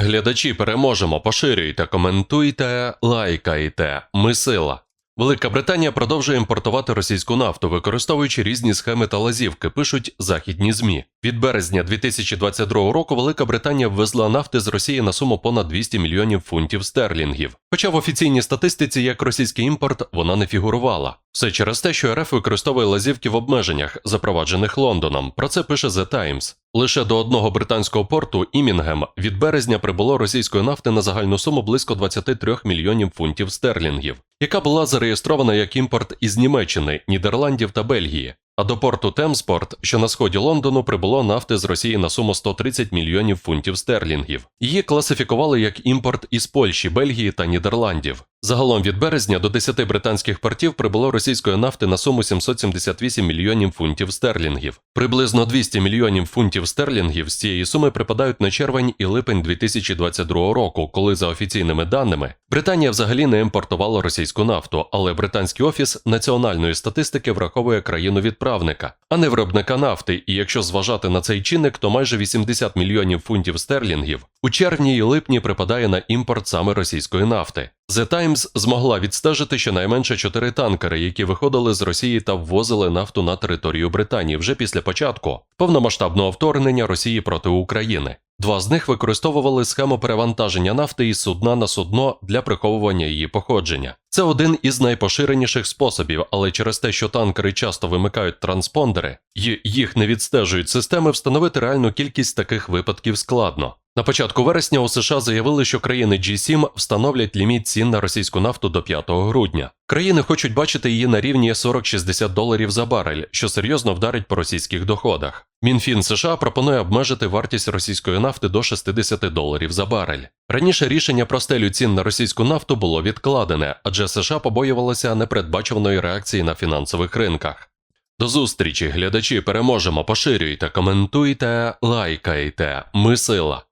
глядачі, переможемо. Поширюйте, коментуйте, лайкайте. Ми сила. Велика Британія продовжує імпортувати російську нафту, використовуючи різні схеми та лазівки, пишуть західні змі. Від березня 2022 року Велика Британія ввезла нафти з Росії на суму понад 200 мільйонів фунтів стерлінгів. Хоча в офіційній статистиці як російський імпорт вона не фігурувала. Все через те, що РФ використовує лазівки в обмеженнях, запроваджених Лондоном. Про це пише The Times. Лише до одного британського порту Імінгем від березня прибуло російської нафти на загальну суму близько 23 мільйонів фунтів стерлінгів, яка була зареєстрована як імпорт із Німеччини, Нідерландів та Бельгії. А до порту Темспорт, що на сході Лондону, прибуло нафти з Росії на суму 130 мільйонів фунтів стерлінгів. Її класифікували як імпорт із Польщі, Бельгії та Нідерландів. Загалом від березня до 10 британських портів прибуло російської нафти на суму 778 мільйонів фунтів стерлінгів. Приблизно 200 мільйонів фунтів стерлінгів з цієї суми припадають на червень і липень 2022 року, коли, за офіційними даними, Британія взагалі не імпортувала російську нафту, але британський офіс національної статистики враховує країну відправника, а не виробника нафти. І якщо зважати на цей чинник, то майже 80 мільйонів фунтів стерлінгів у червні і липні припадає на імпорт саме російської нафти. The Times змогла відстежити щонайменше чотири танкери, які виходили з Росії та ввозили нафту на територію Британії вже після початку повномасштабного вторгнення Росії проти України. Два з них використовували схему перевантаження нафти із судна на судно для приховування її походження. Це один із найпоширеніших способів, але через те, що танкери часто вимикають транспондери і їх не відстежують системи, встановити реальну кількість таких випадків складно. На початку вересня у США заявили, що країни G7 встановлять ліміт цін на російську нафту до 5 грудня. Країни хочуть бачити її на рівні 40-60 доларів за барель, що серйозно вдарить по російських доходах. Мінфін США пропонує обмежити вартість російської нафти до 60 доларів за барель. Раніше рішення про стелю цін на російську нафту було відкладене, адже США побоювалися непередбачуваної реакції на фінансових ринках. До зустрічі, глядачі, переможемо, поширюйте, коментуйте, лайкайте. Ми сила.